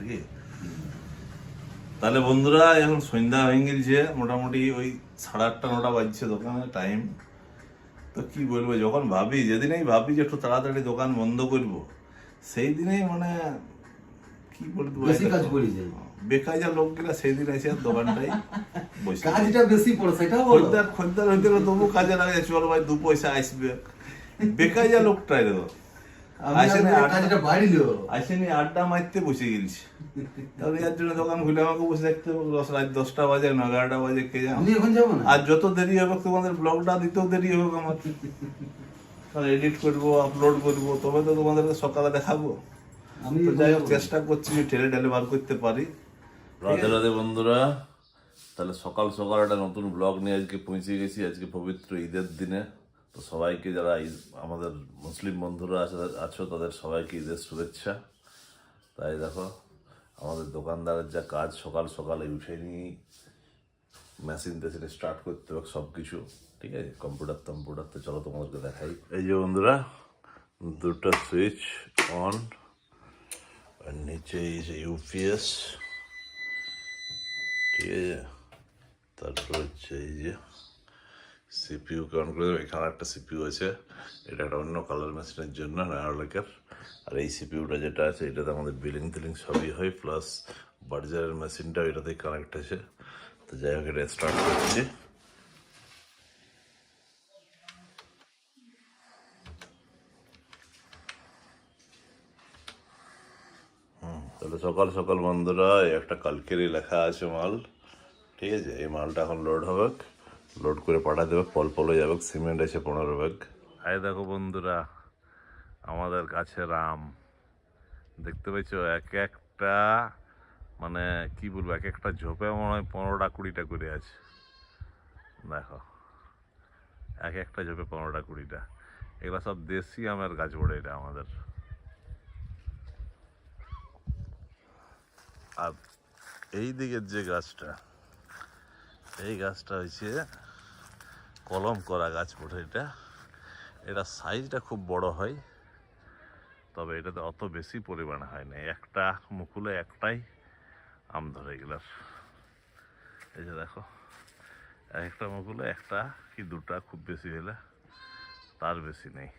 কি তাহলে বন্ধুরা এখন সন্ধ্যা হয়ে গেছে মোটামুটি ওই সাড়ে আটটা নটা বাজছে দোকানে টাইম তো কি বলব যখন ভাবি যেদিনেই ভাবি যে একটু তাড়াতাড়ি দোকান বন্ধ করব সেই দিনেই মানে কি বলব। বেকাজা লোকগুলা সেই দিন এসে আর দোকানটাই বসে কাজটা বেশি পড়ে খদ্দার খদ্দার হইতে তবু কাজে লাগে চল ভাই দু পয়সা আসবে। বেকাজা লোকটাই রে আড্ডা- আসেনি মারতে বসে গেছি তাহলে জন্য দোকান খুলে আমাকে বসে থাকতে হবে দশ রাত দশটা বাজে না এগারোটা বাজে কে জানে। আমি এখন যাব না? আর যত দেরি হবে তোমাদের ব্লগটা দিতেও দেরি হবে আমার। এডিট করব আপলোড করব তবে তো তোমাদেরকে সকালে দেখাবো। আমি তো যাই হোক চেষ্টা করছি যে ঠেলে ঠেলে বার করতে পারি। রাধে রাধে বন্ধুরা তাহলে সকাল সকাল একটা নতুন ব্লগ নিয়ে আজকে পৌঁছে গেছি আজকে পবিত্র ঈদের দিনে। তো সবাইকে যারা আমাদের মুসলিম বন্ধুরা আছে, আছো, তাদের সবাইকে ঈদের শুভেচ্ছা। তাই দেখো, আমাদের দোকানদারের যা কাজ সকাল সকালে উঠে নিয়েই মেশিন টেশিন স্টার্ট করতে হবে সব কিছু ঠিক আছে? কম্পিউটার টম্পিউটার তো চলো তোমাদেরকে দেখাই। এই যে বন্ধুরা, দুটো সুইচ অন আর নিচে এই ইউপিএস ঠিক আছে? তারপর হচ্ছে এই যে সিপিইউ কাউন্ট করে দেবে। এখানে একটা সিপিইউ আছে। এটা একটা অন্য কালার মেশিনের জন্য নায়ারলেকের আর এই সিপিইউটা যেটা আছে, এটাতে আমাদের বিলিং টিলিং সবই হয় প্লাস বার্জারের মেশিনটাও এটাতেই কানেক্ট আছে। তো যাই হোক, এটা স্টার্ট করছি। তাহলে সকাল সকাল বন্ধুরা একটা কালকেরই লেখা আছে মাল। ঠিক আছে, এই মালটা এখন লোড হবে। লোড করে পাঠা দেবে পল পল যাবে সিমেন্ট এসে পনেরো ব্যাগ। আই দেখো বন্ধুরা, আমাদের গাছের আম দেখতে পাচ্ছ এক একটা মানে কি বলব, এক একটা ঝোপে মনে হয় পনেরোটা, কুড়িটা করে আছে। দেখো, এক একটা ঝোপে পনেরোটা, কুড়িটা। এগুলো সব দেশি আমের গাছ বড়ে এটা আমাদের। আর এই দিকের যে গাছটা এই গাছটা হচ্ছে কলম করা গাছ বটে এটা। এটা সাইজটা খুব বড় হয়, তবে এটাতে অত বেশি পরিমাণে হয় না একটা মুকুলে একটাই আম ধরে গেলার এই যে দেখো এক একটা মুকুলে একটা কি দুটা খুব বেশি হলে তার বেশি নেই।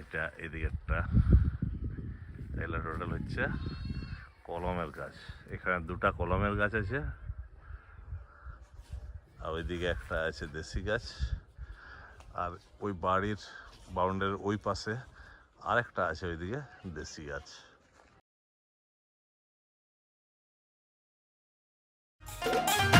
এটা এদিকেরটা এগুলো টোটাল হচ্ছে কলমের গাছ। এখানে দুটা কলমের গাছ আছে আর ওইদিকে একটা আছে দেশি গাছ। আর ওই বাড়ির বাউন্ডারির ওই পাশে আরেকটা আছে ওইদিকে দেশি গাছ। Thank